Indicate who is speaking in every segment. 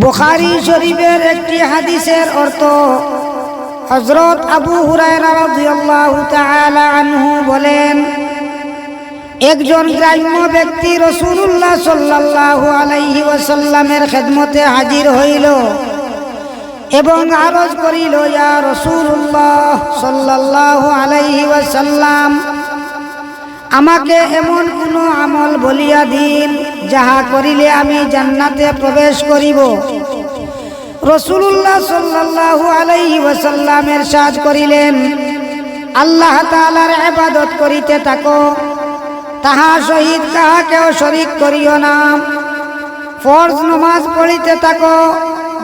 Speaker 1: বুখারি শরীফের একটি হাদিসের অর্থ হজরত আবু আনহু বলেন, একজন গ্রাম্য ব্যক্তি রসুল্লাহ সাল্লাল্লাহু আলাইহি ওয়াসাল্লামের খেদমতে হাজির হইল এবং আরজ করিল, ইয়া রসুল্লাহ সাল্লাল্লাহু আলাইহি ওয়াসাল্লাম, আমাকে এমন কোনো বলিয়া দিন, যাহা করিলে আমি জান্নাতে প্রবেশ করিব। রসুল্লাহ সাল্লাল্লাহু আলাইহি ওয়াসাল্লামের সাজ করিলেন, আল্লাহ তাআলার ইবাদত করিতে থাকো, তাহা সহিত কাহাকেও শরিক করিও না। ফরজ নমাজ পড়িতে থাকো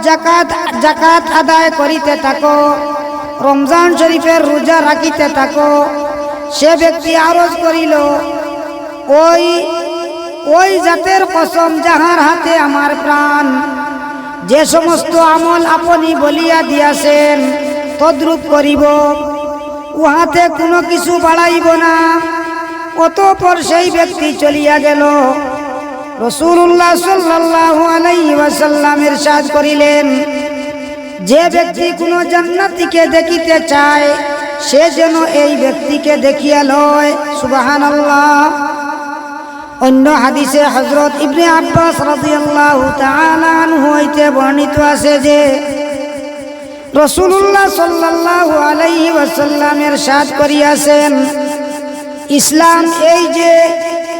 Speaker 1: জাকাত জাকাত আদায় করিতে থাকো, রমজান শরীফের রোজা রাখিতে থাকো, সে ব্যক্তি আরজ করিল, ওই ওই জাতের কসম যাহার হাতে আমার প্রাণ। যে সমস্ত আমল আপনি বলিয়া দিয়াছেন, তদ্রূপ করিব। উহাতে কোনো কিছু বাড়াইব না। অতপর সেই ব্যক্তি চলিয়া গেল। রসুল্লাহ সাল্লাল্লাহু আলাইহি ওয়াসাল্লামের সাজ করিলেন, যে ব্যক্তি কোনো জান্নাতিকে দেখিতে চায়, সে যেন এই ব্যক্তিকে দেখিয়া লয়। সুবাহান আল্লাহ অন্য হাদিসে হজরত ইবনে আব্বাস রাদিয়াল্লাহু তাআলা আনহু হইতে বর্ণিত আছে যে রসুল্লাহ সাল্লাল্লাহু আলাইহি ওয়াসাল্লামের সাজ করিয়াছেন, ইসলাম এই যে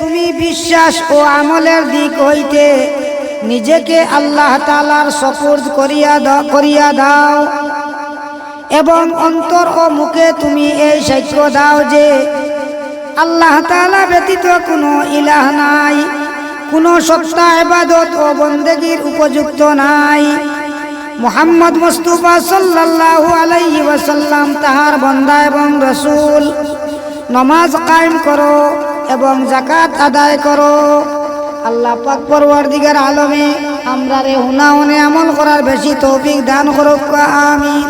Speaker 1: তুমি বিশ্বাস ও আমলের দিক হইতে নিজেকে আল্লাহ তালার সপুর্দ করিয়া দাও করিয়া দাও এবং অন্তর ও মুখে তুমি এই সাক্ষ্য দাও যে আল্লাহ তালা ব্যতীত কোনো ইলাহ নাই, কোনো সত্তা এবাদত ও বন্দেগীর উপযুক্ত নাই। মোহাম্মদ মুস্তুফা সাল্লাল্লাহু আলাইহি ওয়াসাল্লাম তাহার বন্দা এবং রসুল, নমাজ কায়েম করো এবং জাকাত আদায় করো। আল্লাহ পাক পরওয়ারদিগার আলমে আমরা রে হুনা আমল করার বেশি তৌফিক দান করুক, আমিন।